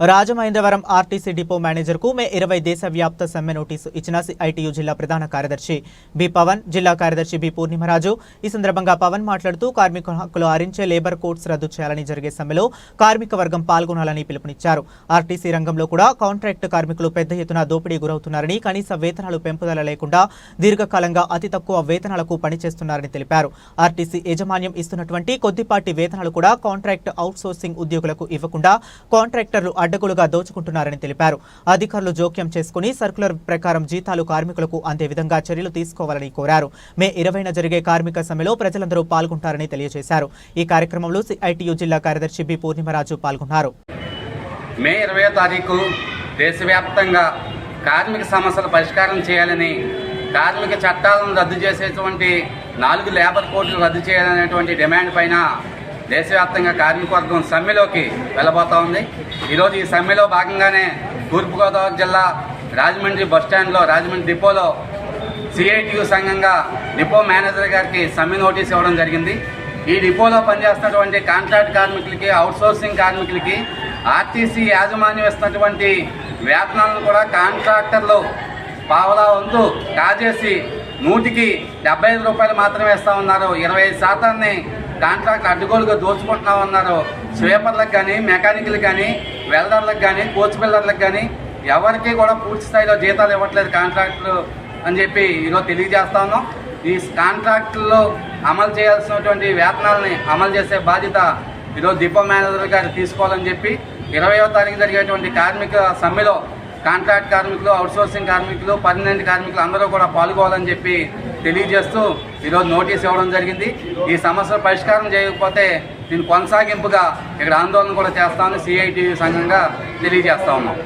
Rajamahendravaram RTC depot మేనేజర్కు May ఇరవై దేశవ్యాప్త సమ్మె నోటీసు ఇచ్చిన సిఐటియు జిల్లా ప్రధాన కార్యదర్శి బి పవన్ జిల్లా కార్యదర్శి బి పూర్ణిమరాజు. ఈ సందర్భంగా పవన్ మాట్లాడుతూ కార్మిక హక్కులు హరించే లేబర్ కోడ్స్ రద్దు చేయాలని జరిగే సమ్మెలో కార్మిక వర్గం పాల్గొనాలని పిలుపునిచ్చారు. ఆర్టీసీ రంగంలో కూడా కాంట్రాక్ట్ కార్మికులు పెద్ద ఎత్తున దోపిడీ గురవుతున్నారని కనీస వేతనాలు పెంపుదల లేకుండా దీర్ఘకాలంగా అతి తక్కువ వేతనాలకు పనిచేస్తున్నారని తెలిపారు. ఆర్టీసీ యాజమాన్యం ఇస్తున్నటువంటి కొద్దిపాటి వేతనాలు కూడా కాంట్రాక్ట్ అవుట్సోర్సింగ్ ఉద్యోగులకు ఇవ్వకుండా కాంట్రాక్టర్లు అడ్డగోలుగా దోచుకుంటున్నారని తెలిపారు. అధికారులు జోక్యం చేసుకుని సర్కులర్ ప్రకారం జీతాలు కార్మికులకు అందే విధంగా చర్యలు తీసుకోవాలని కోరారు. మే ఇరవైన జరిగే కార్మిక సమ్మెలో ప్రజలందరూ పాల్గొంటారని తెలియజేశారు. ఈ కార్యక్రమంలో సిఐటియు జిల్లా కార్యదర్శి బి పూర్ణిమరాజు పాల్గొన్నారు. మే ఇరవై తారీఖు దేశవ్యాప్తంగా కార్మిక సమస్యల పరిష్కారం చేయాలని కార్మిక చట్టాలను రద్దు చేసేటువంటి నాలుగు లేబర్ కోడ్లు రద్దు చేయాలనేటువంటి డిమాండ్ పైన దేశవ్యాప్తంగా కార్మికవర్గం సమ్మెలోకి వెళ్ళబోతా ఉంది. ఈరోజు ఈ సమ్మెలో భాగంగానే తూర్పుగోదావరి జిల్లా రాజమండ్రి బస్టాండ్లో రాజమండ్రి డిపోలో సిఐటియు సంఘంగా డిపో మేనేజర్ గారికి సమ్మె నోటీస్ ఇవ్వడం జరిగింది. ఈ డిపోలో పనిచేస్తున్నటువంటి కాంట్రాక్ట్ కార్మికులకి అవుట్సోర్సింగ్ కార్మికులకి ఆర్టీసీ యాజమాన్యం ఇస్తున్నటువంటి వేతనాలను కూడా కాంట్రాక్టర్లు పావలా వంతు కాజేసి నూటికి డెబ్బై ఐదు రూపాయలు మాత్రమే ఇస్తా ఉన్నారు. ఇరవై ఐదు శాతాన్ని కాంట్రాక్ట్ అడ్డుగోలుగా దోచుకుంటున్నా ఉన్నారు స్వీపర్లకు కానీ మెకానిక్లకు కానీ వెల్డర్లకు కానీ కోచ్ బిల్డర్లకు కానీ ఎవరికి కూడా పూర్తి స్థాయిలో జీతాలు ఇవ్వట్లేదు కాంట్రాక్టులు అని చెప్పి ఈరోజు తెలియజేస్తా ఉన్నాం. ఈ కాంట్రాక్టుల్లో అమలు చేయాల్సినటువంటి వేతనాలని అమలు చేసే బాధ్యత ఈరోజు డిపో మేనేజర్ గారు తీసుకోవాలని చెప్పి ఇరవయో తారీఖు జరిగేటువంటి కార్మిక సమ్మెలో కాంట్రాక్ట్ కార్మికులు అవుట్సోర్సింగ్ కార్మికులు పర్మనెంట్ కార్మికులు అందరూ కూడా పాల్గొవాలని చెప్పి తెలియజేస్తూ ఈరోజు నోటీస్ ఇవ్వడం జరిగింది. ఈ సమస్య పరిష్కారం చేయకపోతే దీని కొనసాగింపుగా ఇక్కడ ఆందోళన కూడా చేస్తామని సిఐటి సంఘంగా తెలియజేస్తా ఉన్నాం.